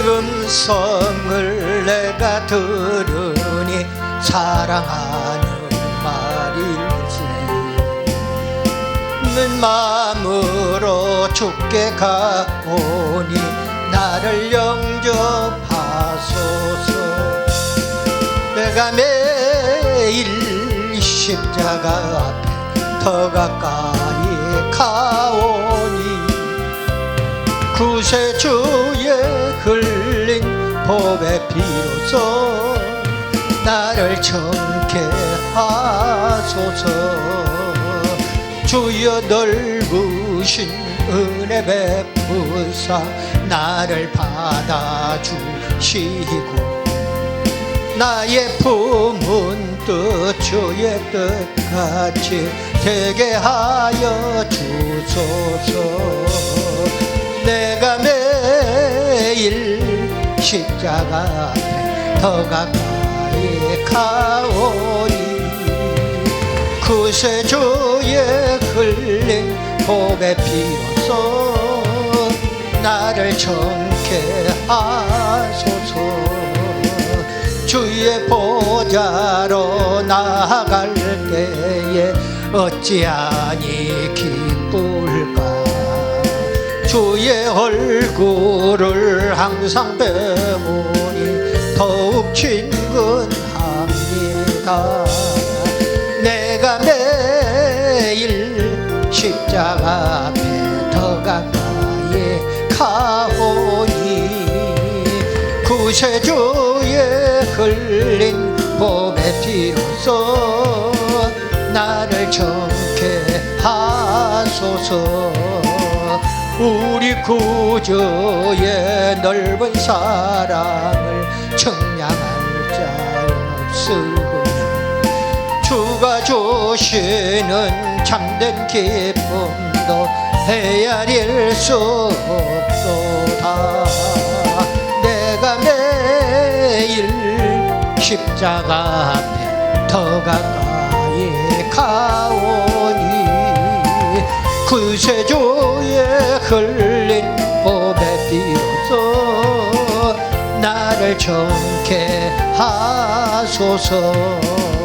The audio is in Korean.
음성을 내가 들으니 사랑하는 말일세 는 마음으로 죽게 가오니 나를 영접하소서. 내가 매일 십자가 앞에 더 가까이 가오니 구세주의 흘린 법의 피로서 나를 정케 하소서. 주여 넓으신 은혜 베푸사 나를 받아주시고 나의 품은 뜻 주의 뜻같이 되게 하여 주소서. 내가 매일 십자가 더 가까이 가오니 구세주의 흘린 복의 피로서 나를 정케 하소서. 주의 보자로 나아갈 때에 어찌하니 기쁠까 주의 얼굴을 항상 배우니 더욱 친근합니다. 내가 매일 십자가 앞에 더 가까이 가오니 구세주의 흘린 봄의 피로서 나를 정케 하소서 우리 구주의 넓은 사랑을 청량할 자 없으며 주가 주시는 참된 기쁨도 헤아릴 수 없도다. 내가 매일 십자가 앞에 더 가까이 가오니 구세주의 흘린 봄의 비로소 나를 정케 하소서. 아